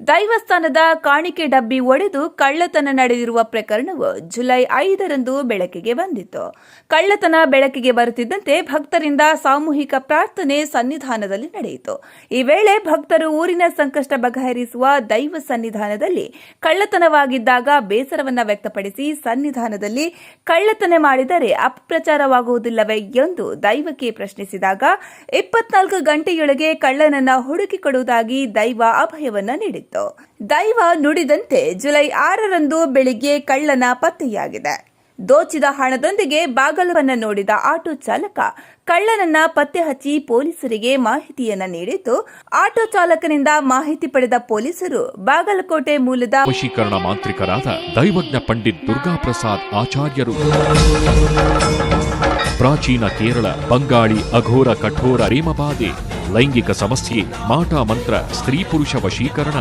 ದೈವಸ್ಥಾನದ ಕಾಣಿಕೆ ಡಬ್ಬಿ ಒಡೆದು ಕಳ್ಳತನ ನಡೆದಿರುವ ಪ್ರಕರಣವು ಜುಲೈ ಐದರಂದು ಬೆಳಕಿಗೆ ಬಂದಿತ್ತು. ಕಳ್ಳತನ ಬೆಳಕಿಗೆ ಬರುತ್ತಿದ್ದಂತೆ ಭಕ್ತರಿಂದ ಸಾಮೂಹಿಕ ಪ್ರಾರ್ಥನೆ ಸನ್ನಿಧಾನದಲ್ಲಿ ನಡೆಯಿತು. ಈ ವೇಳೆ ಭಕ್ತರು ಊರಿನ ಸಂಕಷ್ಟ ಬಗೆಹರಿಸುವ ದೈವ ಸನ್ನಿಧಾನದಲ್ಲಿ ಕಳ್ಳತನವಾಗಿದ್ದಾಗ ಬೇಸರವನ್ನ ವ್ಯಕ್ತಪಡಿಸಿ ಸನ್ನಿಧಾನದಲ್ಲಿ ಕಳ್ಳತನ ಮಾಡಿದರೆ ಅಪಪ್ರಚಾರವಾಗುವುದಿಲ್ಲವೇ ಎಂದು ದೈವಕ್ಕೆ ಪ್ರಶ್ನಿಸಿದಾಗ ಇಪ್ಪತ್ನಾಲ್ಕು ಗಂಟೆಯೊಳಗೆ ಕಳ್ಳನನ್ನ ಹುಡುಕಿಕೊಡುವುದಾಗಿ ದೈವ ಅಭಯವನ್ನ ದೈವ ನುಡಿದಂತೆ ಜುಲೈ ಆರರಂದು ಬೆಳಿಗ್ಗೆ ಕಳ್ಳನ ಪತ್ತೆಯಾಗಿದೆ. ದೋಚಿದ ಹಣದೊಂದಿಗೆ ಬಾಗಲವನ್ನ ನೋಡಿದ ಆಟೋ ಚಾಲಕ ಕಳ್ಳನನ್ನ ಪತ್ತೆ ಹಚ್ಚಿ ಪೊಲೀಸರಿಗೆ ಮಾಹಿತಿಯನ್ನ ನೀಡಿದ್ದು, ಆಟೋ ಚಾಲಕನಿಂದ ಮಾಹಿತಿ ಪಡೆದ ಪೊಲೀಸರು ಬಾಗಲಕೋಟೆ ಮೂಲದ ವಶೀಕರಣ ಮಾಂತ್ರಿಕರಾದ ದೈವಜ್ಞ ಪಂಡಿತ್ ದುರ್ಗಾಪ್ರಸಾದ್ ಆಚಾರ್ಯರು. ಪ್ರಾಚೀನ ಕೇರಳ, ಬಂಗಾಳಿ, ಅಘೋರ, ಕಠೋರ, ರೇಮಬಾಧೆ, ಲೈಂಗಿಕ ಸಮಸ್ಯೆ, ಮಾಟ ಮಂತ್ರ, ಸ್ತ್ರೀ ಪುರುಷ ವಶೀಕರಣ.